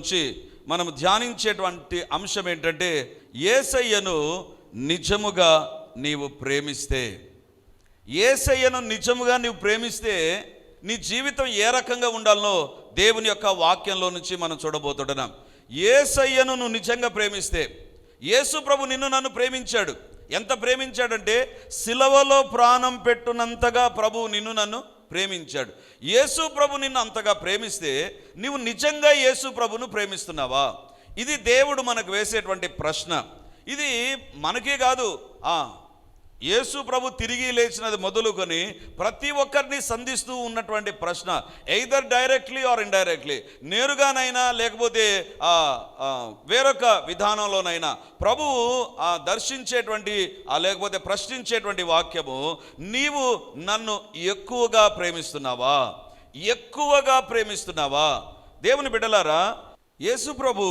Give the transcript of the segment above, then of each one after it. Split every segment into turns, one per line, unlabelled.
నుంచి మనం ధ్యానించేటువంటి అంశం ఏంటంటే ఏసయ్యను నిజముగా నీవు ప్రేమిస్తే. ఏసయ్యను నిజముగా నీవు ప్రేమిస్తే నీ జీవితం ఏ రకంగా ఉండాలనో దేవుని యొక్క వాక్యంలో నుంచి మనం చూడబోతుంటున్నాం ఏసయ్యను నువ్వు నిజంగా ప్రేమిస్తే యేసు ప్రభు నిన్ను నన్ను ప్రేమించాడు. ఎంత ప్రేమించాడంటే సిలవలో ప్రాణం పెట్టునంతగా ప్రభు నిన్ను నన్ను ప్రేమించాడు. యేసు ప్రభు నిన్ను అంతగా ప్రేమిస్తే నువ్వు నిజంగా యేసు ప్రభును ప్రేమిస్తున్నావా? ఇది దేవుడు మనకు వేసేటువంటి ప్రశ్న. ఇది మనకే కాదు. యేసు ప్రభు తిరిగి లేచినది మొదలుకొని ప్రతి ఒక్కరిని సంధిస్తూ ఉన్నటువంటి ప్రశ్న ఎయిదర్ డైరెక్ట్లీ ఆర్ ఇండైరెక్ట్లీ నేరుగానైనా లేకపోతే వేరొక విధానంలోనైనా. ప్రభువు దర్శించేటువంటి లేకపోతే ప్రశ్నించేటువంటి వాక్యము నీవు నన్ను ఎక్కువగా ప్రేమిస్తున్నావా? ఎక్కువగా ప్రేమిస్తున్నావా? దేవుని బిడ్డలారా యేసు ప్రభు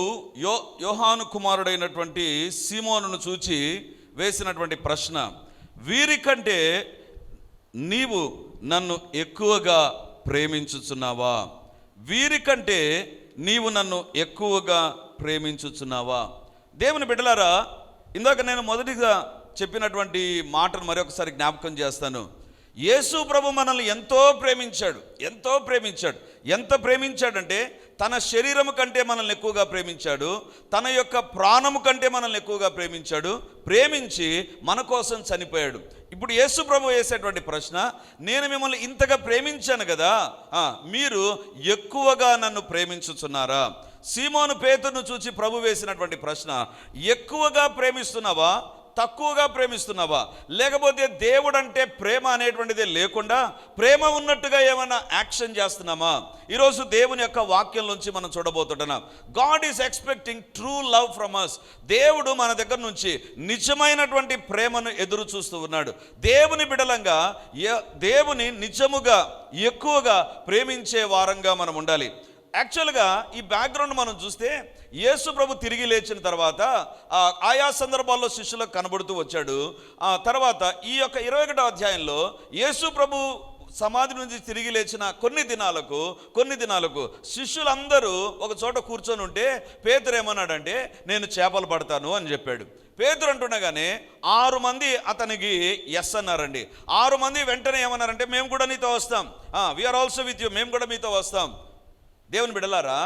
యో యోహాను కుమారుడైనటువంటి సీమోనును చూచి వేసినటువంటి ప్రశ్న వీరికంటే నీవు నన్ను ఎక్కువగా ప్రేమించుచున్నావా? వీరికంటే నీవు నన్ను ఎక్కువగా ప్రేమించుచున్నావా? దేవుని బిడ్డలారా ఇందాక నేను మొదటిగా చెప్పినటువంటి మాటను మరొకసారి జ్ఞాపకం చేస్తాను. యేసు ప్రభు మనల్ని ఎంతో ప్రేమించాడు ఎంతో ప్రేమించాడు. ఎంత ప్రేమించాడంటే తన శరీరము కంటే మనల్ని ఎక్కువగా ప్రేమించాడు తన యొక్క ప్రాణము కంటే మనల్ని ఎక్కువగా ప్రేమించాడు ప్రేమించి మన కోసం చనిపోయాడు. ఇప్పుడు యేసు ప్రభు వేసేటువంటి ప్రశ్న నేను మిమ్మల్ని ఇంతగా ప్రేమించాను కదా మీరు ఎక్కువగా నన్ను ప్రేమించుచున్నారా? సీమోను పేతును చూచి ప్రభు వేసినటువంటి ప్రశ్న ఎక్కువగా ప్రేమిస్తున్నావా? తక్కువగా ప్రేమిస్తున్నావా? లేకపోతే దేవుడు అంటే ప్రేమ అనేటువంటిది లేకుండా ప్రేమ ఉన్నట్టుగా ఏమైనా యాక్షన్ చేస్తున్నామా? ఈరోజు దేవుని యొక్క వాక్యం నుంచి మనం చూడబోతుంటున్నాం. God is expecting true love from us దేవుడు మన దగ్గర నుంచి నిజమైనటువంటి ప్రేమను ఎదురు చూస్తూ ఉన్నాడు. దేవుని బిడలంగా దేవుని నిజముగా ఎక్కువగా ప్రేమించే వారంగా మనం ఉండాలి. యాక్చువల్గా ఈ బ్యాక్గ్రౌండ్ మనం చూస్తే యేసు ప్రభు తిరిగి లేచిన తర్వాత ఆయా సందర్భాల్లో శిష్యులకు కనబడుతూ వచ్చాడు. ఆ తర్వాత ఈ యొక్క ఇరవై ఒకటో అధ్యాయంలో యేసు ప్రభు సమాధి నుంచి తిరిగి లేచిన కొన్ని దినాలకు కొన్ని దినాలకు శిష్యులందరూ ఒక చోట కూర్చొని ఉంటే పేతురు ఏమన్నాడంటే నేను చేపలు పడతాను అని చెప్పాడు. పేతురు అంటుండగానే ఆరు మంది అతనికి ఎస్ అన్నారండి. ఆరు మంది వెంటనే ఏమన్నారంటే మేము కూడా నీతో వస్తాం. వీఆర్ ఆల్సో విత్ యూ మేము కూడా మీతో వస్తాం. దేవుని బిడలారా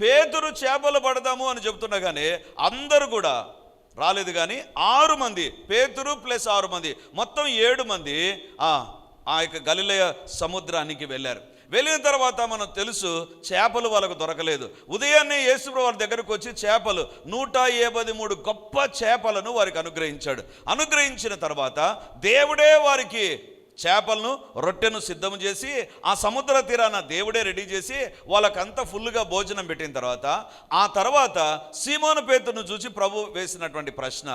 పేతురు చేపలు పడదాము అని చెబుతుండగానే అందరూ కూడా రాలేదు కానీ ఆరు మంది పేతురు ప్లస్ ఆరు మంది మొత్తం ఏడు మంది ఆ యొక్క గలిలయ సముద్రానికి వెళ్ళారు. వెళ్ళిన తర్వాత మనం తెలుసు చేపలు వాళ్ళకు దొరకలేదు. ఉదయాన్నే యేసుప్రభు వారి దగ్గరకు వచ్చి చేపలు నూట యాభై మూడు గొప్ప చేపలను వారికి అనుగ్రహించాడు. అనుగ్రహించిన తర్వాత దేవుడే వారికి చేపలను రొట్టెను సిద్ధం చేసి ఆ సముద్ర తీరాన దేవుడే రెడీ చేసి వాళ్ళకంతా ఫుల్గా భోజనం పెట్టిన తర్వాత ఆ తర్వాత సీమోను పేతును చూసి ప్రభు వేసినటువంటి ప్రశ్న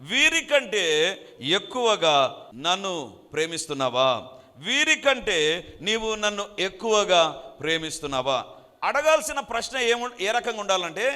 వీరికంటే ఎక్కువగా నన్ను ప్రేమిస్తున్నావా? వీరికంటే నీవు నన్ను ఎక్కువగా ప్రేమిస్తున్నావా? అడగాల్సిన ప్రశ్న ఏము ఏ రకంగా ఉండాలంటే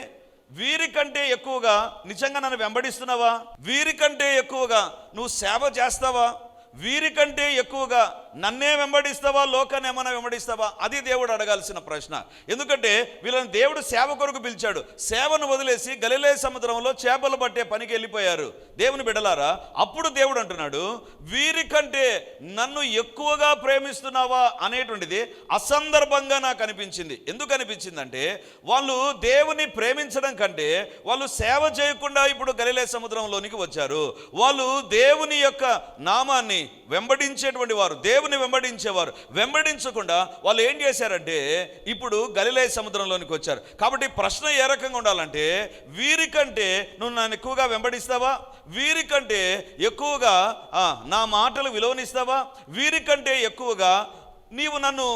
వీరికంటే ఎక్కువగా నిజంగా నన్ను వెంబడిస్తున్నావా? వీరికంటే ఎక్కువగా నువ్వు సేవ చేస్తావా? వీరికంటే ఎక్కువగా నన్నే వెంబడిస్తావా? లోకాన్ని ఏమైనా వెంబడిస్తావా? అది దేవుడు అడగాల్సిన ప్రశ్న. ఎందుకంటే వీళ్ళని దేవుడు సేవ కొరకు పిలిచాడు. సేవను వదిలేసి గలిలే సముద్రంలో చేపలు పట్టే పనికి వెళ్ళిపోయారు. దేవుని బిడలారా అప్పుడు దేవుడు అంటున్నాడు వీరికంటే నన్ను ఎక్కువగా ప్రేమిస్తున్నావా? అనేటువంటిది అసందర్భంగా నాకు అనిపించింది. ఎందుకు అనిపించిందంటే వాళ్ళు దేవుని ప్రేమించడం కంటే వాళ్ళు సేవ చేయకుండా ఇప్పుడు గలిలే సముద్రంలోనికి వచ్చారు. వాళ్ళు దేవుని యొక్క నామాన్ని వెంబడించేటువంటి వారు. దేవుని వెంబడించేవారు. వెంబడించకుండా వాళ్ళు ఏం చేశారంటే ఇప్పుడు గలిలే సముద్రంలోనికి వచ్చారు. కాబట్టి ప్రశ్న ఏ రకంగా ఉండాలంటే వీరికంటే నువ్వు నన్ను ఎక్కువగా వెంబడిస్తావా? వీరికంటే ఎక్కువగా నా మాటలు విలువనిస్తావా? వీరికంటే ఎక్కువగా నీవు నన్ను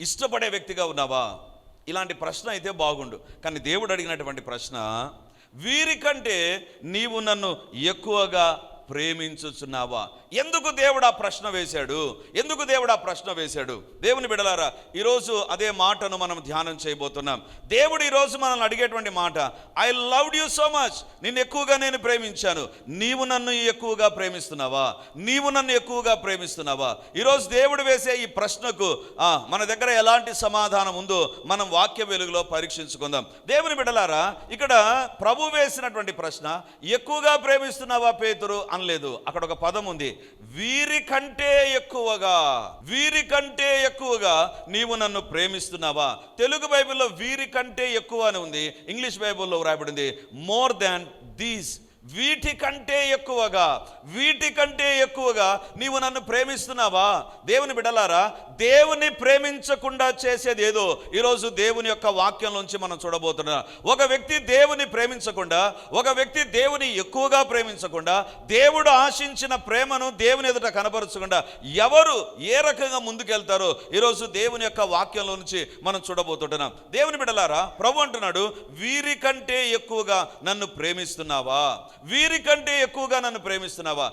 ఇష్టపడే వ్యక్తిగా ఉన్నావా? ఇలాంటి ప్రశ్న అయితే బాగుండు. కానీ దేవుడు అడిగినటువంటి ప్రశ్న వీరికంటే నీవు నన్ను ఎక్కువగా ప్రేమించుచున్నావా? ఎందుకు దేవుడు ఆ ప్రశ్న వేశాడు? ఎందుకు దేవుడు ఆ ప్రశ్న వేశాడు? దేవుని బిడలారా ఈరోజు అదే మాటను మనం ధ్యానం చేయబోతున్నాం. దేవుడు ఈరోజు మనల్ని అడిగేటువంటి మాట I loved you so much నిన్ను ఎక్కువగా నేను ప్రేమించాను. నీవు నన్ను ఎక్కువగా ప్రేమిస్తున్నావా? నీవు నన్ను ఎక్కువగా ప్రేమిస్తున్నావా? ఈరోజు దేవుడు వేసే ఈ ప్రశ్నకు మన దగ్గర ఎలాంటి సమాధానం ఉందో మనం వాక్య వెలుగులో పరీక్షించుకుందాం. దేవుని బిడలారా ఇక్కడ ప్రభు వేసినటువంటి ప్రశ్న ఎక్కువగా ప్రేమిస్తున్నావా పేతురు? లేదు. అక్కడ ఒక పదం ఉంది. వీరికంటే ఎక్కువగా వీరికంటే ఎక్కువగా నీవు నన్ను ప్రేమిస్తున్నావా? తెలుగు బైబిల్లో వీరికంటే ఎక్కువ అని ఉంది. ఇంగ్లీష్ బైబిల్లో రాయబడింది మోర్ దాన్ దీస్ వీటి కంటే ఎక్కువగా వీటికంటే ఎక్కువగా నీవు నన్ను ప్రేమిస్తున్నావా? దేవుని బిడలారా దేవుని ప్రేమించకుండా చేసేది ఏదో? ఈరోజు దేవుని యొక్క వాక్యంలోంచి మనం చూడబోతున్నా ఒక వ్యక్తి దేవుని ప్రేమించకుండా ఒక వ్యక్తి దేవుని ఎక్కువగా ప్రేమించకుండా దేవుడు ఆశించిన ప్రేమను దేవుని ఎదుట కనపరచకుండా ఎవరు ఏ రకంగా ముందుకెళ్తారో ఈరోజు దేవుని యొక్క వాక్యంలో నుంచి మనం చూడబోతుంటున్నాం. దేవుని బిడలారా ప్రభు అంటున్నాడు వీరికంటే ఎక్కువగా నన్ను ప్రేమిస్తున్నావా? వీరికంటే ఎక్కువగా నన్ను ప్రేమిస్తున్నావా?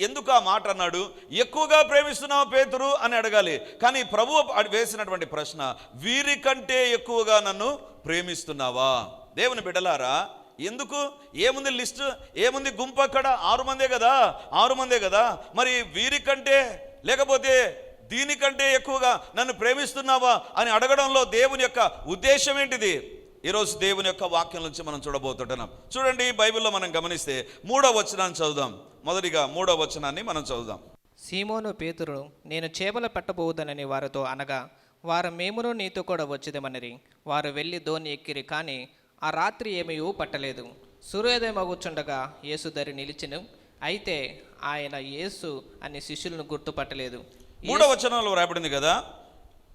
ఎందుకు ఆ మాట అన్నాడు? ఎక్కువగా ప్రేమిస్తున్నావా పేతురు? అని అడగాలి. కానీ ప్రభు వేసినటువంటి ప్రశ్న వీరికంటే ఎక్కువగా నన్ను ప్రేమిస్తున్నావా? దేవుని బిడలారా ఎందుకు? ఏముంది లిస్ట్? ఏముంది గుంపు అక్కడ? ఆరు మందే కదా? ఆరు మందే కదా? మరి వీరికంటే లేకపోతే దీనికంటే ఎక్కువగా నన్ను ప్రేమిస్తున్నావా? అని అడగడంలో దేవుని యొక్క ఉద్దేశం ఏంటిది? ఈరోజు దేవుని యొక్క వాక్యం నుంచి మనం చూడబోతుంటున్నాం. చూడండి బైబిల్లో మనం గమనిస్తే మూడో వచనాన్ని చదువుదాం. మొదటిగా మూడో వచనాన్ని మనం చదువుదాం.
సీమోను పేతురు నేను చేపలు పట్టబోవుదనని వారితో అనగా వారు మేమును నీతో కూడా వచ్చేదమనిరి. వారు వెళ్ళి ధోని ఎక్కిరి కానీ ఆ రాత్రి ఏమీ పట్టలేదు సూర్యోదయం అగుచుండగా యేసు దరి నిలిచెను. అయితే ఆయన యేసు అని శిష్యులను గుర్తుపట్టలేదు.
మూడో వచనంలో రాయబడింది కదా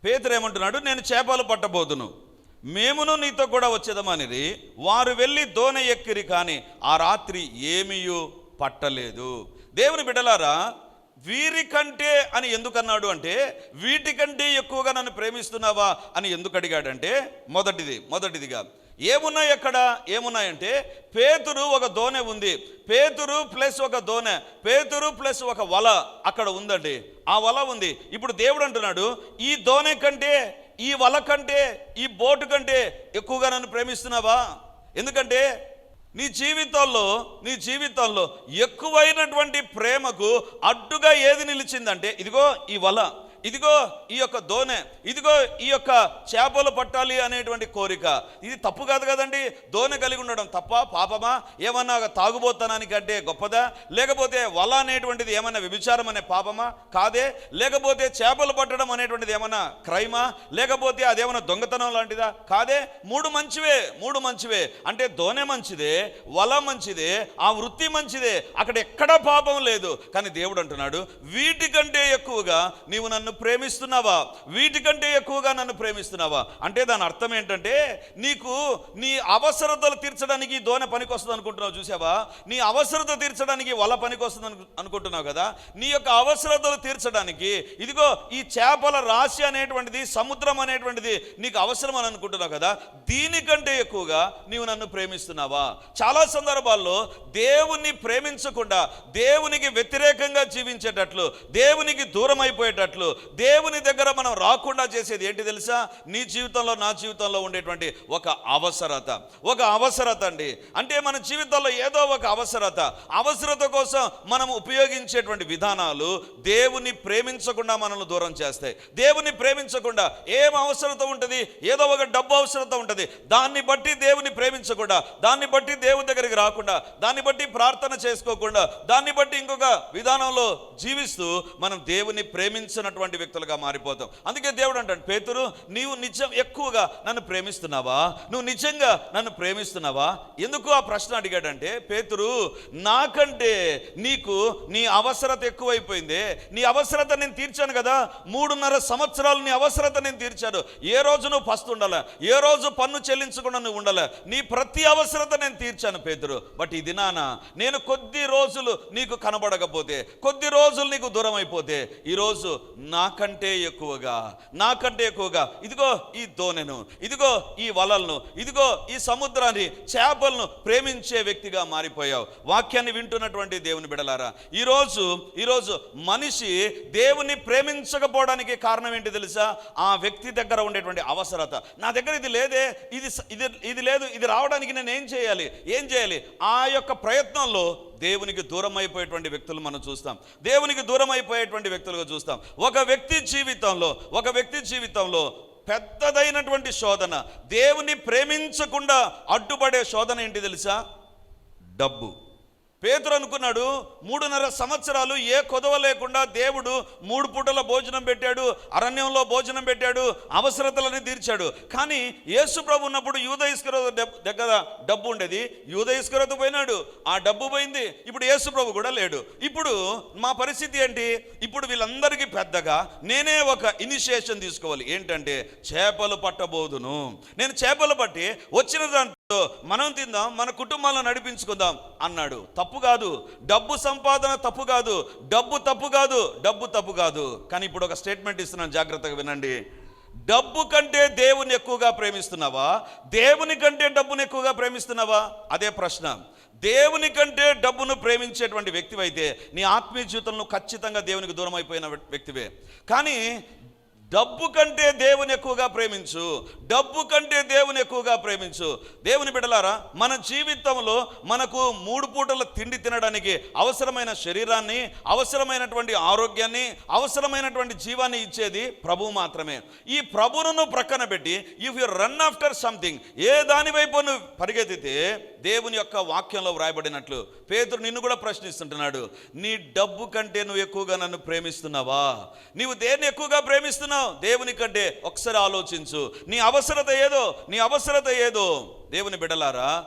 పేతురు ఏమంటున్నాడు? నేను చేపలు పట్టబోతును మేమును నీతో కూడా వచ్చేదమనిది. వారు వెళ్ళి దోణి ఎక్కిరి కానీ ఆ రాత్రి ఏమీయూ పట్టలేదు. దేవుని బిడ్డలారా వీరికంటే అని ఎందుకు అన్నాడు అంటే వీటికంటే ఎక్కువగా నన్ను ప్రేమిస్తున్నావా అని ఎందుకు అడిగాడంటే మొదటిది మొదటిదిగా ఏమున్నాయి అక్కడ ఏమున్నాయంటే పేతురు ఒక దోణె ఉంది. పేతురు ప్లస్ ఒక దోనె పేతురు ప్లస్ ఒక వల అక్కడ ఉందండి. ఆ వల ఉంది. ఇప్పుడు దేవుడు అంటున్నాడు ఈ దోనె కంటే ఈ వల కంటే ఈ బోటు కంటే ఎక్కువగా నన్ను ప్రేమిస్తున్నావా? ఎందుకంటే నీ జీవితంలో నీ జీవితంలో ఎక్కువైనటువంటి ప్రేమకు అడ్డుగా ఏది నిలిచిందంటే ఇదిగో ఈ వల. ఇదిగో ఈ యొక్క దోనె ఇదిగో ఈ యొక్క చేపలు పట్టాలి అనేటువంటి కోరిక. ఇది తప్పు కాదు కదండి. దోనె కలిగి ఉండడం తప్ప పాపమా? ఏమన్నా ఒక తాగుబోతనానికంటే గొప్పదా? లేకపోతే వల అనేటువంటిది ఏమన్నా వ్యభిచారం అనే పాపమా? కాదే. లేకపోతే చేపలు పట్టడం అనేటువంటిది ఏమన్నా క్రైమా? లేకపోతే అదేమన్నా దొంగతనం లాంటిదా? కాదే. మూడు మంచివే మూడు మంచివే. అంటే దోనె మంచిదే వల మంచిదే ఆ వృత్తి మంచిదే. అక్కడ ఎక్కడా పాపం లేదు. కానీ దేవుడు అంటున్నాడు వీటికంటే ఎక్కువగా నీవు నన్ను ప్రేమిస్తున్నావా? వీటికంటే ఎక్కువగా నన్ను ప్రేమిస్తున్నావా? అంటే దాని అర్థం ఏంటంటే నీకు నీ అవసరతలు తీర్చడానికి దోన దోనె పనికొస్తుంది అనుకుంటున్నావు చూసావా నీ అవసరత తీర్చడానికి వల పనికొస్తుంది అను అనుకుంటున్నావు కదా? నీ యొక్క అవసరతలు తీర్చడానికి ఇదిగో ఈ చేపల రాశి అనేటువంటిది సముద్రం అనేటువంటిది నీకు అవసరం అని అనుకుంటున్నావు కదా? దీనికంటే ఎక్కువగా నీవు నన్ను ప్రేమిస్తున్నావా? చాలా సందర్భాల్లో దేవుణ్ణి ప్రేమించకుండా దేవునికి వ్యతిరేకంగా జీవించేటట్లు దేవునికి దూరం అయిపోయేటట్లు దేవుని దగ్గర మనం రాకుండా చేసేది ఏంటి తెలుసా? నీ జీవితంలో నా జీవితంలో ఉండేటువంటి ఒక అవసరత. ఒక అవసరత అండి. అంటే మన జీవితంలో ఏదో ఒక అవసరత. అవసరత కోసం మనం ఉపయోగించేటువంటి విధానాలు దేవుని ప్రేమించకుండా మనల్ని దూరం చేస్తాయి. దేవుని ప్రేమించకుండా ఏం అవసరత ఉంటుంది? ఏదో ఒక డబ్బు అవసరత ఉంటుంది. దాన్ని బట్టి దేవుని ప్రేమించకుండా దాన్ని బట్టి దేవుని దగ్గరికి రాకుండా దాన్ని బట్టి ప్రార్థన చేసుకోకుండా దాన్ని బట్టి ఇంకొక విధానంలో జీవిస్తూ మనం దేవుని ప్రేమించినటువంటి వ్యక్తులుగా మారిపోతాం. అందుకే దేవుడు అంటాడు పేతురు నీవు నిజం ఎక్కువగా నన్ను ప్రేమిస్తున్నావా? నువ్వు నిజంగా నన్ను ప్రేమిస్తున్నావా? ఎందుకు ఆ ప్రశ్న అడిగాడంటే పేతురు నాకంటే నీకు నీ అవసరత ఎక్కువైపోయింది. నీ అవసరత నేను తీర్చాను కదా. మూడున్నర సంవత్సరాలు నీ అవసరత నేను తీర్చాను. ఏ రోజు నువ్వు ఫస్ట్ ఉండాలి? ఏ రోజు పన్ను చెల్లించకుండా నువ్వు ఉండాలి? నీ ప్రతి అవసరత నేను తీర్చాను పేతురు. బట్ ఇది నాన్న నేను కొద్ది రోజులు నీకు కనబడకపోతే కొద్ది రోజులు నీకు దూరం అయిపోతే ఈరోజు నాకంటే ఎక్కువగా నాకంటే ఎక్కువగా. ఇదిగో ఈ దోనెను ఇదిగో ఈ వలలను ఇదిగో ఈ సముద్రాన్ని చేపలను ప్రేమించే వ్యక్తిగా మారిపోయావు. వాక్యాన్ని వింటున్నటువంటి దేవుని బిడలారా ఈరోజు ఈరోజు మనిషి దేవుని ప్రేమించకపోవడానికి కారణం ఏంటి తెలుసా? ఆ వ్యక్తి దగ్గర ఉండేటువంటి అవసరత. నా దగ్గర ఇది లేదే ఇది ఇది ఇది లేదు ఇది రావడానికి నేను ఏం చేయాలి? ఏం చేయాలి? ఆ యొక్క ప్రయత్నంలో దేవునికి దూరం అయిపోయేటువంటి వ్యక్తులు మనం చూస్తాం. దేవునికి దూరం అయిపోయేటువంటి వ్యక్తులుగా చూస్తాం. ఒక వ్యక్తి జీవితంలో ఒక వ్యక్తి జీవితంలో పెద్దదైనటువంటి శోధన దేవుని ప్రేమించకుండా అడ్డుపడే శోధన ఏంటి తెలుసా? డబ్బు. పేతురు అనుకున్నాడు మూడున్నర సంవత్సరాలు ఏ కొదవ లేకుండా దేవుడు మూడు పూటల భోజనం పెట్టాడు అరణ్యంలో భోజనం పెట్టాడు అవసరతలని తీర్చాడు. కానీ యేసు ప్రభు ఉన్నప్పుడు యూద దగ్గర డబ్బు ఉండేది. యూద పోయినాడు. ఆ డబ్బు పోయింది. ఇప్పుడు యేసు ప్రభు కూడా లేడు. ఇప్పుడు మా పరిస్థితి ఏంటి? ఇప్పుడు వీళ్ళందరికీ పెద్దగా నేనే ఒక ఇనిషియేషన్ తీసుకోవాలి. ఏంటంటే చేపలు పట్టబోదును. నేను చేపలు పట్టి వచ్చిన దాని మనం తిందాం మన కుటుంబాలను నడిపించుకుందాం అన్నాడు. తప్పు కాదు. డబ్బు సంపాదన తప్పు కాదు. డబ్బు తప్పు కాదు. డబ్బు తప్పు కాదు. కానీ ఇప్పుడు ఒక స్టేట్మెంట్ ఇస్తున్నాను జాగ్రత్తగా వినండి. డబ్బు కంటే దేవుని ఎక్కువగా ప్రేమిస్తున్నావా? దేవుని కంటే డబ్బును ఎక్కువగా ప్రేమిస్తున్నావా? అదే ప్రశ్న. దేవుని కంటే డబ్బును ప్రేమించేటువంటి వ్యక్తివైతే నీ ఆత్మీయ జీవితంలో ఖచ్చితంగా దేవునికి దూరం అయిపోయిన వ్యక్తివే. కానీ డబ్బు కంటే దేవుని ఎక్కువగా ప్రేమించు. డబ్బు కంటే దేవుని ఎక్కువగా ప్రేమించు. దేవుని బిడలారా మన జీవితంలో మనకు మూడు పూటల తిండి తినడానికి అవసరమైన శరీరాన్ని అవసరమైనటువంటి ఆరోగ్యాన్ని అవసరమైనటువంటి జీవాన్ని ఇచ్చేది ప్రభు మాత్రమే. ఈ ప్రభువును ప్రక్కన పెట్టి if you run after something ఏ దాని వైపు నువ్వు పరిగెత్తితే దేవుని యొక్క వాక్యంలో వ్రాయబడినట్లు. పేతురు నిన్ను కూడా ప్రశ్నిస్తుంటున్నాడు నీ డబ్బు కంటే నువ్వు ఎక్కువగా నన్ను ప్రేమిస్తున్నావా? నీవు దేన్ని ఎక్కువగా ప్రేమిస్తున్నావు? దేవుని కంటే ఒకసారి ఆలోచించు. నీ అవసరత ఏదో? నీ అవసరత ఏదో? దేవుని బిడలారా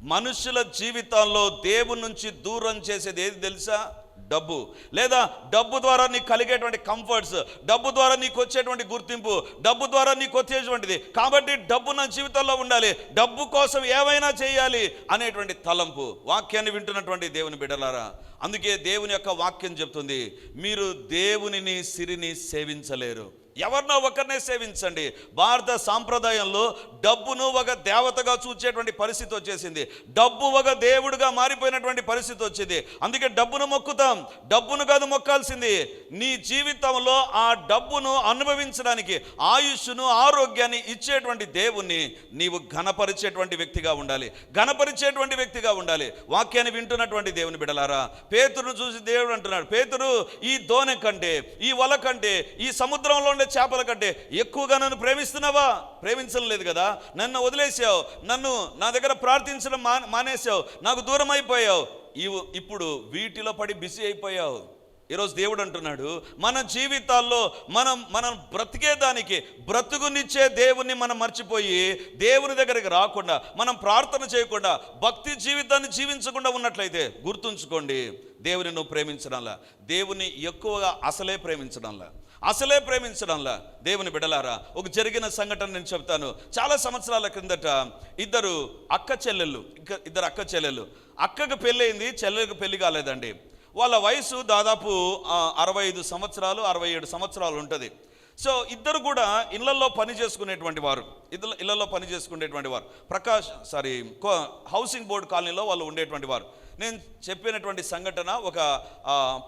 మనుషుల జీవితాల్లో దేవుని నుంచి దూరం చేసేది ఏది తెలుసా? డబ్బు లేదా డబ్బు ద్వారా నీకు కలిగేటువంటి కంఫర్ట్స్ డబ్బు ద్వారా నీకు వచ్చేటువంటి గుర్తింపు డబ్బు ద్వారా నీకు వచ్చేటువంటిది. కాబట్టి డబ్బు నా జీవితంలో ఉండాలి డబ్బు కోసం ఏమైనా చేయాలి అనేటువంటి తలంపు వాక్యాన్ని వింటున్నటువంటి దేవుని బిడ్డలారా. అందుకే దేవుని యొక్క వాక్యం చెప్తుంది మీరు దేవునిని సిరిని సేవించలేరు. ఎవరినో ఒకరినే సేవించండి. భారత సాంప్రదాయంలో డబ్బును ఒక దేవతగా చూచేటువంటి పరిస్థితి వచ్చేసింది. డబ్బు ఒక దేవుడుగా మారిపోయినటువంటి పరిస్థితి వచ్చింది. అందుకే డబ్బును మొక్కుతాం. డబ్బును కాదు మొక్కాల్సింది. నీ జీవితంలో ఆ డబ్బును అనుభవించడానికి ఆయుష్ను ఆరోగ్యాన్ని ఇచ్చేటువంటి దేవుణ్ణి నీవు ఘనపరిచేటువంటి వ్యక్తిగా ఉండాలి. ఘనపరిచేటువంటి వ్యక్తిగా ఉండాలి. వాక్యాన్ని వింటున్నటువంటి దేవుని బిడలారా పేతురును చూసి దేవుడు అంటున్నాడు పేతురు ఈ దోణె కంటే ఈ వల కంటే ఈ సముద్రంలో ఉండే చేపల కంటే ఎక్కువగా నన్ను ప్రేమిస్తున్నావా? ప్రేమించడం లేదు కదా. నన్ను వదిలేసావు. నన్ను నా దగ్గర ప్రార్థించడం మా మానేసావు. నాకు దూరం అయిపోయావు. ఇవు ఇప్పుడు వీటిలో పడి బిజీ అయిపోయావు. ఈరోజు దేవుడు అంటున్నాడు మన జీవితాల్లో మనం మనం బ్రతికేదానికి బ్రతుకునిచ్చే దేవుణ్ణి మనం మర్చిపోయి దేవుని దగ్గరికి రాకుండా మనం ప్రార్థన చేయకుండా భక్తి జీవితాన్ని జీవించకుండా ఉన్నట్లయితే గుర్తుంచుకోండి దేవుని నువ్వు ప్రేమించడంలా. దేవుని ఎక్కువగా అసలే ప్రేమించడంలా. అసలే ప్రేమించడంలా. దేవుని బిడలారా ఒక జరిగిన సంఘటన నేను చెప్తాను. చాలా సంవత్సరాల క్రిందట ఇద్దరు అక్క చెల్లెళ్ళు ఇక ఇద్దరు అక్క చెల్లెళ్ళు. అక్కకు పెళ్ళయింది చెల్లెలకు పెళ్ళి కాలేదండి. వాళ్ళ వయసు దాదాపు అరవై ఐదు సంవత్సరాలు అరవై ఏడు సంవత్సరాలు ఉంటుంది. సో ఇద్దరు కూడా ఇళ్ళలో పని చేసుకునేటువంటి వారు. ఇద్దరు ఇళ్ళలో పని చేసుకునేటువంటి వారు. Prakash sorry co- housing board కాలనీలో వాళ్ళు ఉండేటువంటి వారు. నేను చెప్పినటువంటి సంఘటన ఒక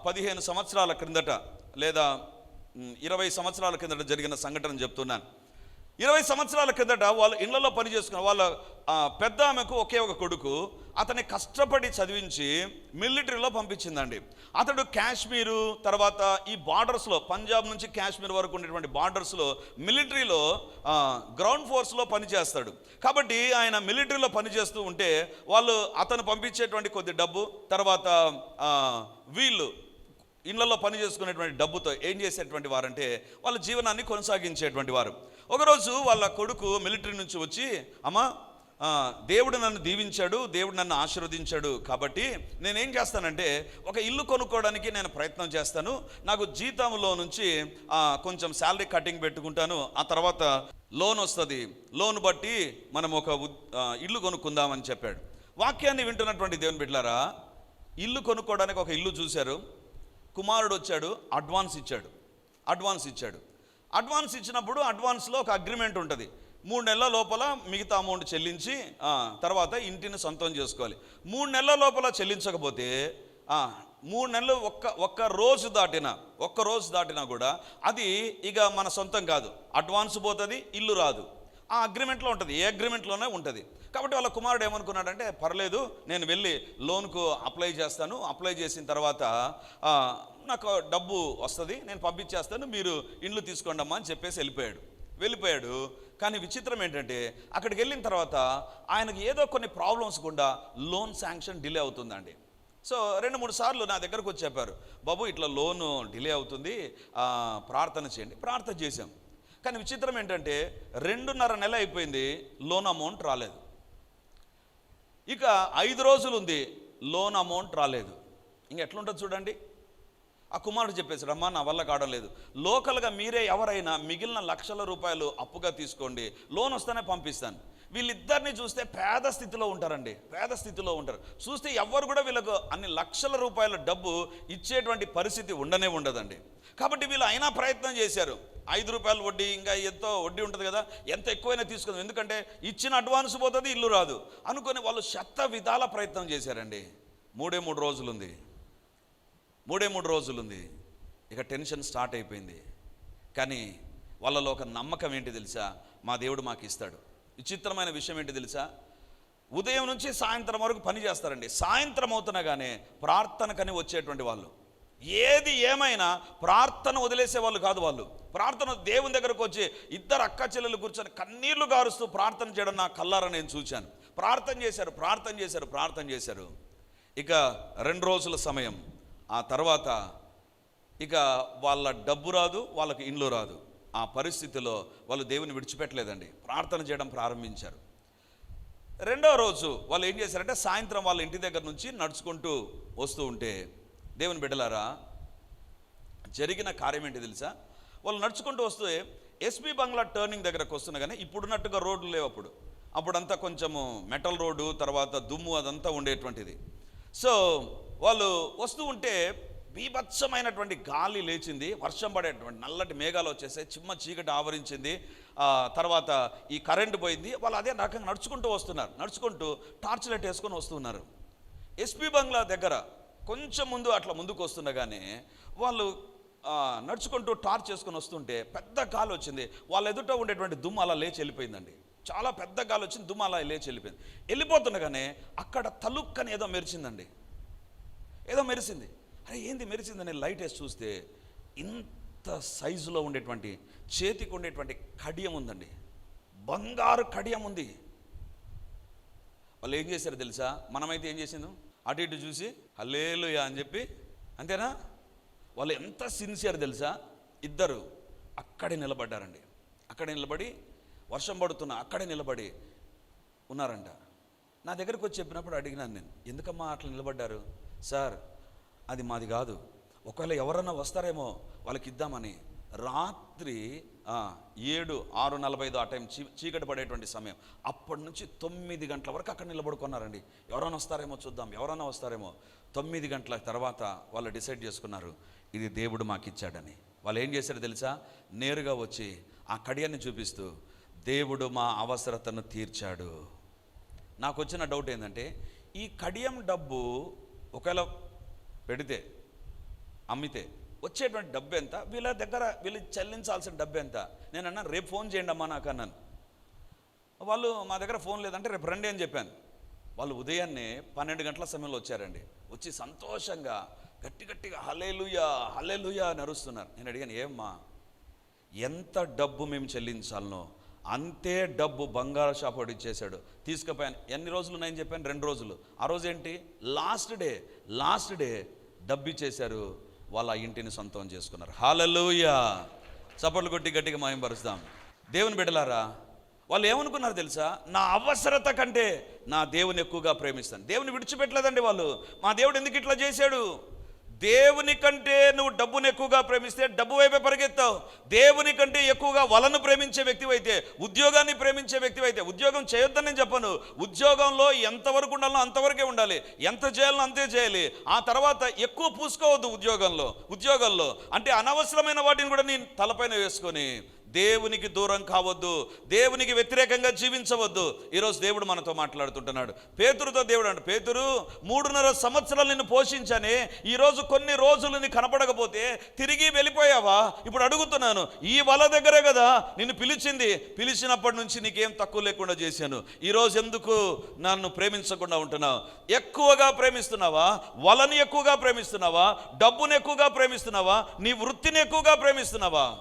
పదిహేను సంవత్సరాల క్రిందట లేదా ఇరవై సంవత్సరాల కిందట జరిగిన సంఘటన చెప్తున్నాను. ఇరవై సంవత్సరాల కిందట వాళ్ళు ఇళ్ళలో పని చేసుకున్న వాళ్ళ పెద్ద ఆమెకు ఒకే ఒక కొడుకు అతన్ని కష్టపడి చదివించి మిలిటరీలో పంపించిందండి. అతడు కాశ్మీరు తర్వాత ఈ బార్డర్స్లో పంజాబ్ నుంచి కాశ్మీర్ వరకు ఉండేటువంటి బార్డర్స్లో మిలిటరీలో గ్రౌండ్ ఫోర్స్లో పనిచేస్తాడు కాబట్టి ఆయన మిలిటరీలో పనిచేస్తూ ఉంటే వాళ్ళు అతను పంపించేటువంటి కొద్ది డబ్బు తర్వాత వీళ్ళు ఇళ్ళలో పని చేసుకునేటువంటి డబ్బుతో ఏం చేసేటువంటి వారంటే వాళ్ళ జీవనాన్ని కొనసాగించేటువంటి వారు. ఒకరోజు వాళ్ళ కొడుకు మిలిటరీ నుంచి వచ్చి అమ్మ దేవుడు నన్ను దీవించాడు దేవుడు నన్ను ఆశీర్వదించాడు కాబట్టి నేనేం చేస్తానంటే ఒక ఇల్లు కొనుక్కోవడానికి నేను ప్రయత్నం చేస్తాను. నాకు జీతంలో నుంచి కొంచెం శాలరీ కటింగ్ పెట్టుకుంటాను. ఆ తర్వాత లోన్ వస్తుంది. లోన్ బట్టి మనం ఒక ఇల్లు కొనుక్కుందామని చెప్పాడు. వాక్యాన్ని వింటున్నటువంటి దేవుని బిడ్డలారా ఇల్లు కొనుక్కోవడానికి ఒక ఇల్లు చూశారు. కుమారుడు వచ్చాడు అడ్వాన్స్ ఇచ్చాడు అడ్వాన్స్ ఇచ్చాడు. అడ్వాన్స్ ఇచ్చినప్పుడు అడ్వాన్స్లో ఒక అగ్రిమెంట్ ఉంటుంది. మూడు నెలల లోపల మిగతా అమౌంట్ చెల్లించి తర్వాత ఇంటిని సొంతం చేసుకోవాలి. మూడు నెలల లోపల చెల్లించకపోతే మూడు నెలలు ఒక్క ఒక్క రోజు దాటినా ఒక్క రోజు దాటినా కూడా అది ఇక మన సొంతం కాదు. అడ్వాన్స్ పోతుంది ఇల్లు రాదు. ఆ అగ్రిమెంట్లో ఉంటుంది ఏ అగ్రిమెంట్లోనే ఉంటుంది. కాబట్టి వాళ్ళ కుమారుడు ఏమనుకున్నాడంటే పర్లేదు నేను వెళ్ళి లోన్కు అప్లై చేస్తాను. అప్లై చేసిన తర్వాత నాకు డబ్బు వస్తుంది నేను పంపించేస్తాను మీరు ఇండ్లు తీసుకోండి అమ్మా అని చెప్పేసి వెళ్ళిపోయాడు. వెళ్ళిపోయాడు. కానీ విచిత్రం ఏంటంటే అక్కడికి వెళ్ళిన తర్వాత ఆయనకు ఏదో కొన్ని ప్రాబ్లమ్స్ గుండా లోన్ శాంక్షన్ డిలే అవుతుందండి. సో రెండు మూడు సార్లు నా దగ్గరకు వచ్చి చెప్పారు బాబు ఇట్లా లోను డిలే అవుతుంది ప్రార్థన చేయండి. ప్రార్థన చేశాం. కానీ విచిత్రం ఏంటంటే రెండున్నర నెల అయిపోయింది లోన్ అమౌంట్ రాలేదు. ఇక ఐదు రోజులు ఉంది లోన్ అమౌంట్ రాలేదు. ఇంక ఎట్లుంటుంది చూడండి. ఆ కుమారుడు చెప్పేశాడు అమ్మా నా వల్ల కావడం లేదు. లోకల్గా మీరే ఎవరైనా మిగిలిన లక్షల రూపాయలు అప్పుగా తీసుకోండి. లోన్ వస్తేనే పంపిస్తాను. వీళ్ళిద్దరిని చూస్తే పేద స్థితిలో ఉంటారండి. పేద స్థితిలో ఉంటారు. చూస్తే ఎవ్వరు కూడా వీళ్ళకు అన్ని లక్షల రూపాయల డబ్బు ఇచ్చేటువంటి పరిస్థితి ఉండనే ఉండదండి. కాబట్టి వీళ్ళు అయినా ప్రయత్నం చేశారు. ఐదు రూపాయలు వడ్డీ ఇంకా ఎంతో వడ్డీ ఉంటుంది కదా ఎంత ఎక్కువైనా తీసుకుందాం. ఎందుకంటే ఇచ్చిన అడ్వాన్స్ పోతుంది ఇల్లు రాదు. అనుకొని వాళ్ళు శత విధాల ప్రయత్నం చేశారండి. మూడే మూడు రోజులుంది. మూడే మూడు రోజులుంది. ఇక టెన్షన్ స్టార్ట్ అయిపోయింది. కానీ వాళ్ళలో ఒక నమ్మకం ఏంటి తెలుసా? మా దేవుడు మాకు ఇస్తాడు. విచిత్రమైన విషయం ఏంటి తెలుసా? ఉదయం నుంచి సాయంత్రం వరకు పని చేస్తారండి. సాయంత్రం అవుతున్నగానే ప్రార్థనకని వచ్చేటువంటి వాళ్ళు. ఏది ఏమైనా ప్రార్థన వదిలేసే వాళ్ళు కాదు వాళ్ళు. ప్రార్థన దేవుని దగ్గరకు వచ్చి ఇద్దరు అక్క చెల్లెలు కూర్చొని కన్నీళ్ళు గారుస్తూ ప్రార్థన చేయడం నా కల్లారా నేను చూశాను. ప్రార్థన చేశారు ప్రార్థన చేశారు ప్రార్థన చేశారు. ఇక రెండు రోజుల సమయం. ఆ తర్వాత ఇక వాళ్ళ డబ్బు రాదు వాళ్ళకి ఇండ్లు రాదు. ఆ పరిస్థితిలో వాళ్ళు దేవుని విడిచిపెట్టలేదండి. ప్రార్థన చేయడం ప్రారంభించారు. రెండో రోజు వాళ్ళు ఏం చేశారంటే సాయంత్రం వాళ్ళ ఇంటి దగ్గర నుంచి నడుచుకుంటూ వస్తూ ఉంటే దేవుని బిడ్డలారా జరిగిన కార్యం ఏంటి తెలుసా? వాళ్ళు నడుచుకుంటూ వస్తే ఎస్పీ బంగ్లా టర్నింగ్ దగ్గరకు వస్తున్నా కానీ ఇప్పుడున్నట్టుగా రోడ్లు లేవు అప్పుడు. అప్పుడంతా కొంచెము మెటల్ రోడ్డు తర్వాత దుమ్ము అదంతా ఉండేటువంటిది. సో వాళ్ళు వస్తూ ఉంటే బీభత్సమైనటువంటి గాలి లేచింది వర్షం పడేటువంటి నల్లటి మేఘాలు వచ్చేసాయి చిమ్మ చీకటి ఆవరించింది తర్వాత ఈ కరెంటు పోయింది వాళ్ళు అదే రకంగా నడుచుకుంటూ వస్తున్నారు నడుచుకుంటూ టార్చ్ లైట్ వేసుకొని వస్తున్నారు. ఎస్పీ బంగ్లా దగ్గర కొంచెం ముందు అట్లా ముందుకు వస్తుండగానే వాళ్ళు నడుచుకుంటూ టార్చ్ చేసుకొని వస్తుంటే పెద్ద గాలి వచ్చింది వాళ్ళ ఎదుట ఉండేటువంటి దుమ్ము అలా లేచి వెళ్ళిపోయిందండి. చాలా పెద్ద గాలి వచ్చింది దుమ్ము అలా లేచి వెళ్ళిపోయింది. వెళ్ళిపోతుండగానే అక్కడ తలుక్కని ఏదో మెరిచిందండి. ఏదో మెరిసింది. అరే ఏంది మెరిసిందని లైట్ వేసి చూస్తే ఇంత సైజులో ఉండేటువంటి చేతికి ఉండేటువంటి కడియం ఉందండి. బంగారు కడియం ఉంది. వాళ్ళు ఏం చేశారు తెలుసా? మనమైతే ఏం చేసిందో అటు ఇటు చూసి హల్లేలుయా అని చెప్పి అంతేనా? వాళ్ళు ఎంత సిన్సియర్ తెలుసా? ఇద్దరు అక్కడే నిలబడ్డారండి. అక్కడే నిలబడి వర్షం పడుతున్న అక్కడే నిలబడి ఉన్నారంట. నా దగ్గరకు వచ్చి చెప్పినప్పుడు అడిగినాను నేను ఎందుకమ్మా అట్లా నిలబడ్డారు? సార్ అది మాది కాదు. ఒకవేళ ఎవరన్నా వస్తారేమో వాళ్ళకి ఇద్దామని. రాత్రి ఏడు ఆరు నలభై ఐదు ఆ టైం చీ చీకటి పడేటువంటి సమయం. అప్పటి నుంచి తొమ్మిది గంటల వరకు అక్కడ నిలబడుకున్నారండి. ఎవరైనా వస్తారేమో చూద్దాం. ఎవరైనా వస్తారేమో తొమ్మిది గంటల తర్వాత వాళ్ళు డిసైడ్ చేసుకున్నారు ఇది దేవుడు మాకు ఇచ్చాడని వాళ్ళు ఏం చేశారు తెలుసా? నేరుగా వచ్చి ఆ కడియాన్ని చూపిస్తూ దేవుడు మా అవసరతను తీర్చాడు. నాకు వచ్చిన డౌట్ ఏంటంటే ఈ కడియం డబ్బు ఒకవేళ పెడితే అమ్మితే వచ్చేటువంటి డబ్బు ఎంత? వీళ్ళ దగ్గర వీళ్ళు చెల్లించాల్సిన డబ్బు ఎంత? నేను అన్నాను రేపు ఫోన్ చేయండి అమ్మా నాకు అన్నాను. వాళ్ళు మా దగ్గర ఫోన్ లేదంటే రేపు రండి అని చెప్పాను. వాళ్ళు ఉదయాన్నే పన్నెండు గంటల సమయంలో వచ్చారండి. వచ్చి సంతోషంగా గట్టి గట్టిగా హలేలుయా హలేలుయా నరుస్తున్నారు నేను అడిగాను ఏమ్మా ఎంత డబ్బు మేము చెల్లించాలనో అంతే డబ్బు బంగారు షాప్ వాడు ఇచ్చేశాడు. తీసుకుపోయాను. ఎన్ని రోజులు ఉన్నాయని చెప్పాను? రెండు రోజులు. ఆ రోజు ఏంటి లాస్ట్ డే లాస్ట్ డే డబ్బు చేశారు వాళ్ళ ఇంటిని సొంతం చేసుకున్నారు. హాలలుయా చప్పట్లు కొట్టి గట్టిగా మాయంపరుస్తాం దేవుని బిడ్డలారా వాళ్ళు ఏమనుకున్నారు తెలుసా? నా అవసరత కంటే నా దేవుని ఎక్కువగా ప్రేమిస్తాను. దేవుని విడిచిపెట్టలేదండి వాళ్ళు. మా దేవుడు ఎందుకు ఇట్లా చేశాడు? దేవుని కంటే నువ్వు డబ్బును ఎక్కువగా ప్రేమిస్తే డబ్బు వైపే పరిగెత్తావు. దేవుని కంటే ఎక్కువగా వలను ప్రేమించే వ్యక్తి అయితే ఉద్యోగాన్ని ప్రేమించే వ్యక్తి అయితే ఉద్యోగం చేయొద్దని నేను చెప్పను. ఉద్యోగంలో ఎంతవరకు ఉండాలో అంతవరకే ఉండాలి. ఎంత చేయాలో అంతే చేయాలి. ఆ తర్వాత ఎక్కువ పూసుకోవద్దు ఉద్యోగంలో ఉద్యోగంలో. అంటే అనవసరమైన వాటిని కూడా నేను తలపైన వేసుకొని దేవునికి దూరం కావద్దు దేవునికి వ్యతిరేకంగా జీవించవద్దు. ఈరోజు దేవుడు మనతో మాట్లాడుతుంటున్నాడు. పేతురుతో దేవుడు అంటే పేతురు మూడున్నర సంవత్సరాలు నిన్ను పోషించని ఈరోజు కొన్ని రోజులు నీ కనపడకపోతే తిరిగి వెళ్ళిపోయావా? ఇప్పుడు అడుగుతున్నాను ఈ వల దగ్గరే కదా నిన్ను పిలిచింది. పిలిచినప్పటి నుంచి నీకేం తక్కువ లేకుండా చేశాను. ఈరోజు ఎందుకు నన్ను ప్రేమించకుండా ఉంటున్నావు? ఎక్కువగా ప్రేమిస్తున్నావా? వలని ఎక్కువగా ప్రేమిస్తున్నావా? డబ్బును ఎక్కువగా ప్రేమిస్తున్నావా? నీ వృత్తిని ఎక్కువగా ప్రేమిస్తున్నావా?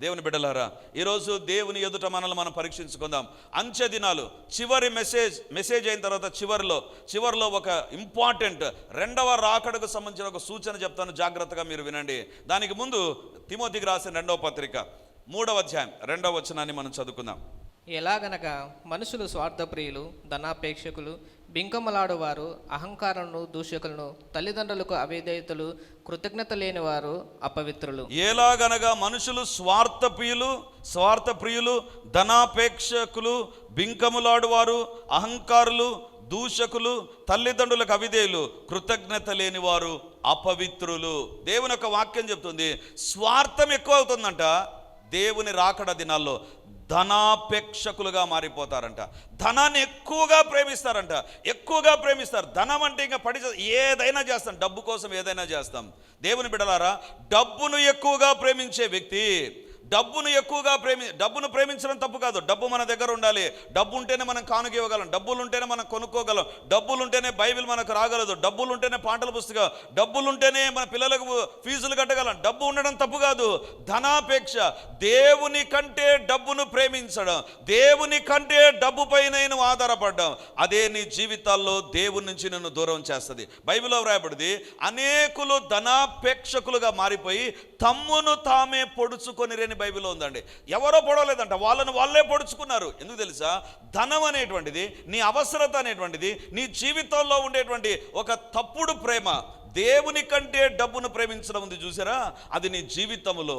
దేవుని బిడ్డలారా ఈరోజు దేవుని ఎదుట మనల్ని మనం పరీక్షించుకుందాం. అంచె దినాలు చివరి మెసేజ్ మెసేజ్ అయిన తర్వాత చివరిలో చివరిలో ఒక ఇంపార్టెంట్ రెండవ రాకడకు సంబంధించిన ఒక సూచన చెప్తాను జాగ్రత్తగా మీరు వినండి. దానికి ముందు తిమోతికి రాసిన రెండవ పత్రిక మూడవ అధ్యాయం రెండవ వచనాన్ని మనం చదువుకుందాం.
ఎలాగనగా మనుషులు స్వార్థప్రియులు ధనాపేక్షకులు బింకమలాడువారు అహంకారమును దూషకులను తల్లిదండ్రులకు అవిధేయతలు కృతజ్ఞత లేనివారు అపవిత్రులు.
ఎలాగనగా మనుషులు స్వార్థప్రియులు స్వార్థప్రియులు ధనాపేక్షకులు బింకములాడువారు అహంకారులు దూషకులు తల్లిదండ్రులకు అవిధేయులు కృతజ్ఞత లేనివారు అపవిత్రులు. దేవుని యొక్క వాక్యం చెప్తుంది స్వార్థం ఎక్కువ అవుతుందంట దేవుని రాకడ దినాల్లో. ధనాపేక్షకులుగా మారిపోతారంట. ధనాన్ని ఎక్కువగా ప్రేమిస్తారంట. ఎక్కువగా ప్రేమిస్తారు. ధనం అంటే ఇంకా పడి ఏదైనా చేస్తాం. డబ్బు కోసం ఏదైనా చేస్తాం. దేవుని బిడలారా డబ్బును ఎక్కువగా ప్రేమించే వ్యక్తి డబ్బును ఎక్కువగా ప్రేమి డబ్బును ప్రేమించడం తప్పు కాదు. డబ్బు మన దగ్గర ఉండాలి. డబ్బు ఉంటేనే మనం కానుక ఇవ్వగలం డబ్బులు ఉంటేనే మనం కొనుక్కోగలం. డబ్బులు ఉంటేనే బైబిల్ మనకు రాగలదు. డబ్బులు ఉంటేనే పాటల పుస్తకం డబ్బులు ఉంటేనే మన పిల్లలకు ఫీజులు కట్టగలం. డబ్బు ఉండడం తప్పు కాదు. ధనాపేక్ష. దేవుని కంటే డబ్బును ప్రేమించడం. దేవుని కంటే డబ్బు పైన నువ్వు అదే నీ జీవితాల్లో దేవుని నుంచి నిన్ను దూరం చేస్తుంది. బైబిల్లో వ్రాయబడింది అనేకులు ధనాపేక్షకులుగా మారిపోయి తమ్మును తామే పొడుచుకొని రేని బైబిల్లో ఉందండి. ఎవరో పొడవలేదంట. వాళ్ళని వాళ్ళే పొడుచుకున్నారు. ఎందుకు తెలుసా? ధనం అనేటువంటిది నీ అవసరత అనేటువంటిది నీ జీవితంలో ఉండేటువంటి ఒక తప్పుడు ప్రేమ దేవుని కంటే డబ్బును ప్రేమించడం ఉంది చూసారా? అది నీ జీవితంలో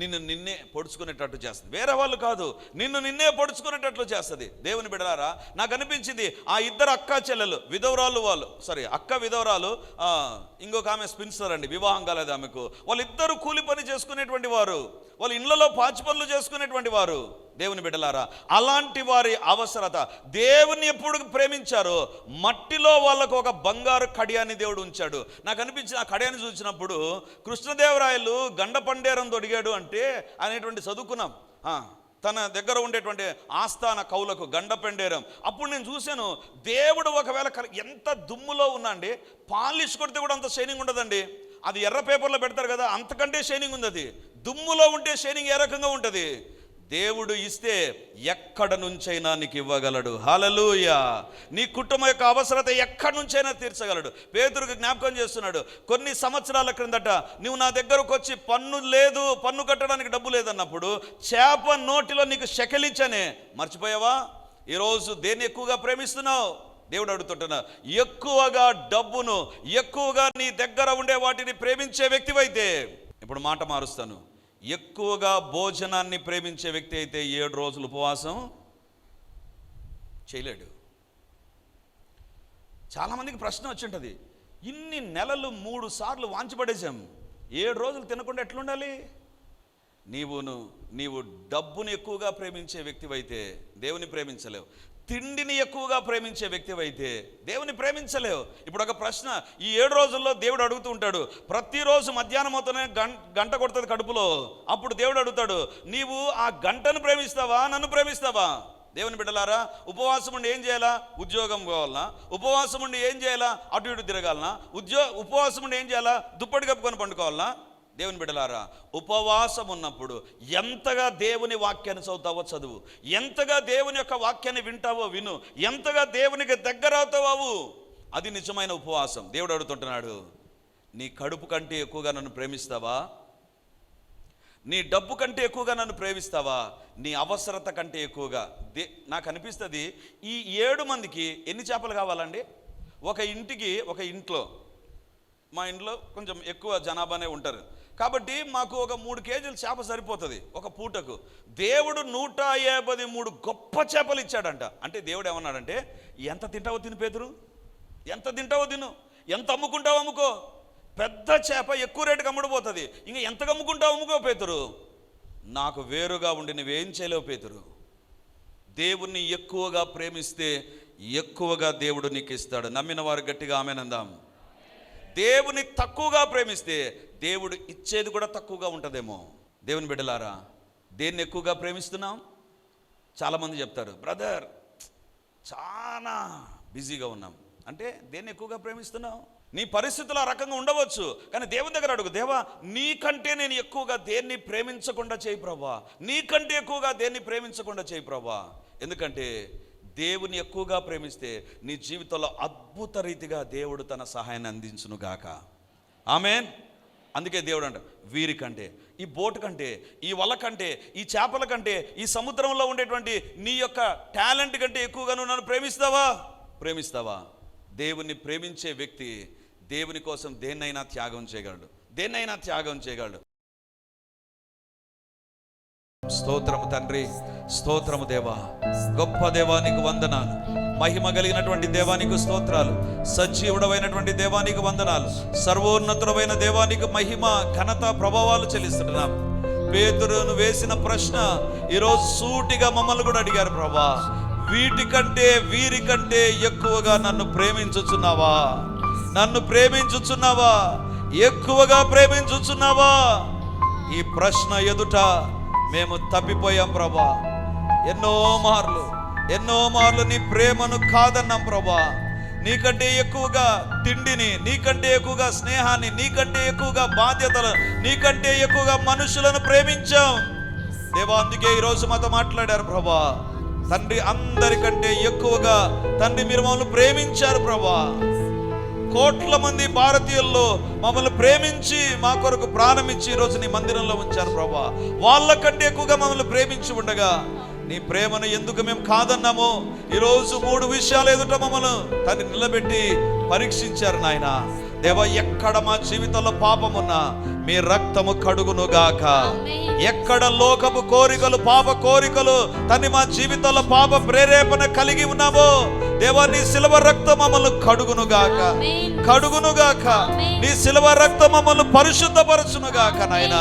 నిన్ను నిన్నే పొడుచుకునేటట్టు చేస్తుంది. వేరే వాళ్ళు కాదు నిన్ను నిన్నే పొడుచుకునేటట్లు చేస్తుంది. దేవుని బిడలారా నాకు అనిపించింది ఆ ఇద్దరు అక్క చెల్లెలు విధవరాలు వాళ్ళు సారీ అక్క విధవరాలు ఇంకొక ఆమె స్పిన్సర్ అండి వివాహం కాలేదు ఆమెకు. వాళ్ళిద్దరు కూలి పని చేసుకునేటువంటి వారు వాళ్ళ ఇండ్లలో పాచి పనులు చేసుకునేటువంటి వారు. దేవుని బిడ్డలారా అలాంటి వారి అవసరత దేవుని ఎప్పుడు ప్రేమించారో మట్టిలో వాళ్ళకు ఒక బంగారు కడియాన్ని దేవుడు ఉంచాడు. నాకు అనిపించిన ఆ కడియాన్ని చూసినప్పుడు కృష్ణదేవరాయలు గండపండేరం తొడిగాడు అంటే అనేటువంటి చదువుకున్నాం. తన దగ్గర ఉండేటువంటి ఆస్థాన కవులకు గండపెండేరం అప్పుడు నేను చూశాను దేవుడు ఒకవేళ కల- ఎంత దుమ్ములో ఉన్నా అండి పాలిష్ కొడితే కూడా అంత షైనింగ్ ఉండదండి. అది ఎర్ర పేపర్లో పెడతారు కదా అంతకంటే షైనింగ్ ఉంది అది దుమ్ములో ఉంటే షైనింగ్ ఏ రకంగా ఉంటుంది? దేవుడు ఇస్తే ఎక్కడ నుంచైనా నీకు ఇవ్వగలడు. హలలుయ నీ కుటుంబం యొక్క అవసరత ఎక్కడి నుంచైనా తీర్చగలడు. పేదరికి జ్ఞాపకం చేస్తున్నాడు కొన్ని సంవత్సరాల క్రిందట నువ్వు నా దగ్గరకు వచ్చి పన్ను లేదు పన్ను కట్టడానికి డబ్బు లేదన్నప్పుడు చేప నోటిలో నీకు శకలించనే. మర్చిపోయావా? ఈరోజు దేన్ని ఎక్కువగా ప్రేమిస్తున్నావు? దేవుడు అడుగుతుంటున్నా ఎక్కువగా డబ్బును ఎక్కువగా నీ దగ్గర ఉండే వాటిని ప్రేమించే వ్యక్తివైతే. ఇప్పుడు మాట మారుస్తాను. ఎక్కువగా భోజనాన్ని ప్రేమించే వ్యక్తి అయితే ఏడు రోజులు ఉపవాసం చేయలేడు. చాలామందికి ప్రశ్న వచ్చింటుంది ఇన్ని నెలలు మూడు సార్లు వాంచిపడేశాం ఏడు రోజులు తినకుండా ఎట్లుండాలి? నీవును నీవు డబ్బును ఎక్కువగా ప్రేమించే వ్యక్తివైతే దేవుని ప్రేమించలేవు. తిండిని ఎక్కువగా ప్రేమించే వ్యక్తివైతే దేవుని ప్రేమించలేవు. ఇప్పుడు ఒక ప్రశ్న ఈ ఏడు రోజుల్లో దేవుడు అడుగుతూ ఉంటాడు ప్రతిరోజు మధ్యాహ్నం అవుతూనే గంట కొడుతుంది కడుపులో. అప్పుడు దేవుడు అడుగుతాడు నీవు ఆ గంటను ప్రేమిస్తావా నన్ను ప్రేమిస్తావా? దేవుని బిడ్డలారా ఉపవాసం ఉండి ఏం చేయాలా? ఉద్యోగం పోవాలనా? ఉపవాసం ఉండి ఏం చేయాలా? అటు ఇటు తిరగాలనా? ఉద్యో ఉపవాసం ఉండి ఏం చేయాలా? దుప్పటి కప్పుకొని పండుకోవాలనా? దేవుని బిడ్డలారా ఉపవాసం ఉన్నప్పుడు ఎంతగా దేవుని వాక్యాన్ని చదువుతావో చదువు. ఎంతగా దేవుని యొక్క వాక్యాన్ని వింటావో విను. ఎంతగా దేవునికి దగ్గర అవుతావు అది నిజమైన ఉపవాసం. దేవుడు అడుగుతుంటున్నాడు నీ కడుపు కంటే ఎక్కువగా నన్ను ప్రేమిస్తావా? నీ డబ్బు కంటే ఎక్కువగా నన్ను ప్రేమిస్తావా? నీ అవసరత కంటే ఎక్కువగా. దే నాకు అనిపిస్తుంది ఈ ఏడు మందికి ఎన్ని చేపలు కావాలండి? ఒక ఇంటికి ఒక ఇంట్లో. మా ఇంట్లో కొంచెం ఎక్కువ జనాభానే ఉంటారు. కాబట్టి మాకు ఒక మూడు కేజీలు చేప సరిపోతుంది. ఒక పూటకు. దేవుడు నూట యాభై మూడు గొప్ప చేపలు ఇచ్చాడంట. అంటే దేవుడు ఏమన్నాడంటే ఎంత తింటావో తిను పేతురు. ఎంత తింటావో తిను. ఎంత అమ్ముకుంటావో అమ్ముకో. పెద్ద చేప ఎక్కువ రేటుకి అమ్ముడుపోతుంది. ఇంకా ఎంత అమ్ముకుంటావు అమ్ముకో పేతురు. నాకు వేరుగా ఉండి నువ్వేం చేయలేవు పేతురు. దేవుణ్ణి ఎక్కువగా ప్రేమిస్తే ఎక్కువగా దేవుడు నీకు ఇస్తాడు. నమ్మిన వారు గట్టిగా ఆమెనందాం దేవుని తక్కువగా ప్రేమిస్తే దేవుడు ఇచ్చేది కూడా తక్కువగా ఉంటుందేమో. దేవుని బిడ్డలారా దేన్ని ఎక్కువగా ప్రేమిస్తున్నాం? చాలామంది చెప్తారు బ్రదర్ చాలా బిజీగా ఉన్నాం. అంటే దేన్ని ఎక్కువగా ప్రేమిస్తున్నావు? నీ పరిస్థితులు ఆ రకంగా ఉండవచ్చు కానీ దేవుని దగ్గర అడుగు దేవా నీకంటే నేను ఎక్కువగా దేన్ని ప్రేమించకుండా చేయి ప్రభా. నీకంటే ఎక్కువగా దేన్ని ప్రేమించకుండా చేయి ప్రభా. ఎందుకంటే దేవుని ఎక్కువగా ప్రేమిస్తే నీ జీవితంలో అద్భుత రీతిగా దేవుడు తన సహాయాన్ని అందించును గాక. ఆమెన్? అందుకే దేవుడు అంట వీరికంటే ఈ బోటు కంటే ఈ వల కంటే ఈ చేపల కంటే ఈ సముద్రంలో ఉండేటువంటి నీ యొక్క టాలెంట్ కంటే ఎక్కువగా నువ్వు నన్ను ప్రేమిస్తావా? ప్రేమిస్తావా? దేవుణ్ణి ప్రేమించే వ్యక్తి దేవుని కోసం దేన్నైనా త్యాగం చేయగలడు. దేన్నైనా త్యాగం చేయగలడు. స్తోత్రము తండ్రి స్తోత్రము దేవా. గొప్ప దేవానికి వందనాలు. మహిమ కలిగినటువంటి దేవానికి స్తోత్రాలు. సజీవుడమైనటువంటి దేవానికి వందనాలు. సర్వోన్నతుడమైన దేవానికి మహిమ ఘనత ప్రభావాలు చెల్లిస్తున్నాం. పేతురును వేసిన ప్రశ్న ఈరోజు సూటిగా మమ్మల్ని కూడా అడిగారు ప్రభా. వీటికంటే వీరికంటే ఎక్కువగా నన్ను ప్రేమించుచున్నావా? నన్ను ప్రేమించుచున్నావా? ఎక్కువగా ప్రేమించుచున్నావా? ఈ ప్రశ్న ఎదుట మేము తప్పిపోయాం ప్రభా. ఎన్నో మార్లు ఎన్నో మార్లు నీ ప్రేమను కాదన్నాం ప్రభా. నీకంటే ఎక్కువగా తిండిని నీకంటే ఎక్కువగా స్నేహాన్ని నీకంటే ఎక్కువగా బాధ్యతలు నీకంటే ఎక్కువగా మనుషులను ప్రేమించాం. దేవా అందుకే ఈరోజు మాతో మాట్లాడారు ప్రభా. తండ్రి అందరికంటే ఎక్కువగా తండ్రి మీరు మమ్మల్ని ప్రేమించారు ప్రభా. కోట్ల మంది భారతీయుల్లో మమ్మల్ని ప్రేమించి మా కొరకు ప్రాణం ఇచ్చి ఈరోజు నీ మందిరంలో ఉంచారు ప్రభా. వాళ్ళకంటే ఎక్కువగా మమ్మల్ని ప్రేమించి ఉండగా నీ ప్రేమను ఎందుకు మేము కాదన్నామో ఈరోజు మూడు విషయాలు ఎదుట మమ్మల్ని తను నిలబెట్టి పరీక్షించారు నాయన. దేవ ఎక్కడ మా జీవితంలో పాపమున్నా మీ రక్తము కడుగునుగాక. ఎక్కడ లోకపు కోరికలు పాప కోరికలు తన్ని మా జీవితంలో పాప ప్రేరేపణ కలిగి ఉన్నామో దేవా నీ శిలవ రక్తం మమ్మల్ని కడుగునుగాక. కడుగునుగాక. నీ శిలవ రక్తం మమ్మల్ని పరిశుద్ధపరచునుగాక నాయన.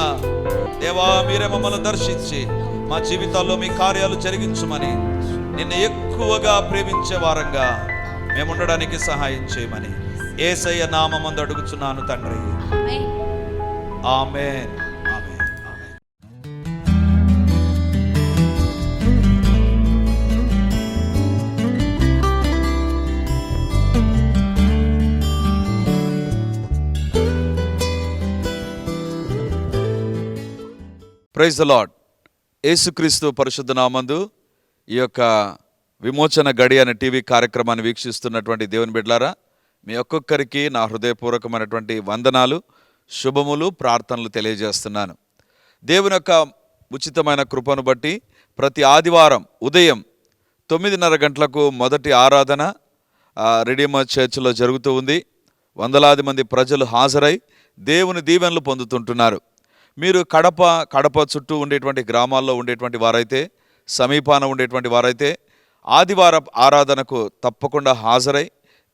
దేవా మీరే మమ్మల్ని దర్శించి మా జీవితాల్లో మీ కార్యాలు జరిగించమని నిన్ను ఎక్కువగా ప్రేమించే వారంగా మేము ఉండడానికి సహాయం చేయమని. ఏసయ్య నామందు అడుగుచున్నాను తండ్రి. ఆమెన్. ప్రైజ్ ద లాడ్ యేసుక్రీస్తు పరిశుద్ధ నామందు ఈ యొక్క విమోచన గడి అనే టీవీ కార్యక్రమాన్ని వీక్షిస్తున్నటువంటి దేవుని బిడ్లారా మీ ఒక్కొక్కరికి నా హృదయపూర్వకమైనటువంటి వందనాలు శుభములు ప్రార్థనలు తెలియజేస్తున్నాను. దేవుని యొక్క ఉచితమైన కృపను బట్టి ప్రతి ఆదివారం ఉదయం తొమ్మిదిన్నర గంటలకు మొదటి ఆరాధన ఆ, రెడీమర్ చర్చిలో జరుగుతూ ఉంది. వందలాది మంది ప్రజలు హాజరై దేవుని దీవెనలు పొందుతుంటున్నారు. మీరు కడప కడప చుట్టూ ఉండేటువంటి గ్రామాల్లో ఉండేటువంటి వారైతే సమీపాన ఉండేటువంటి వారైతే ఆదివార ఆరాధనకు తప్పకుండా హాజరై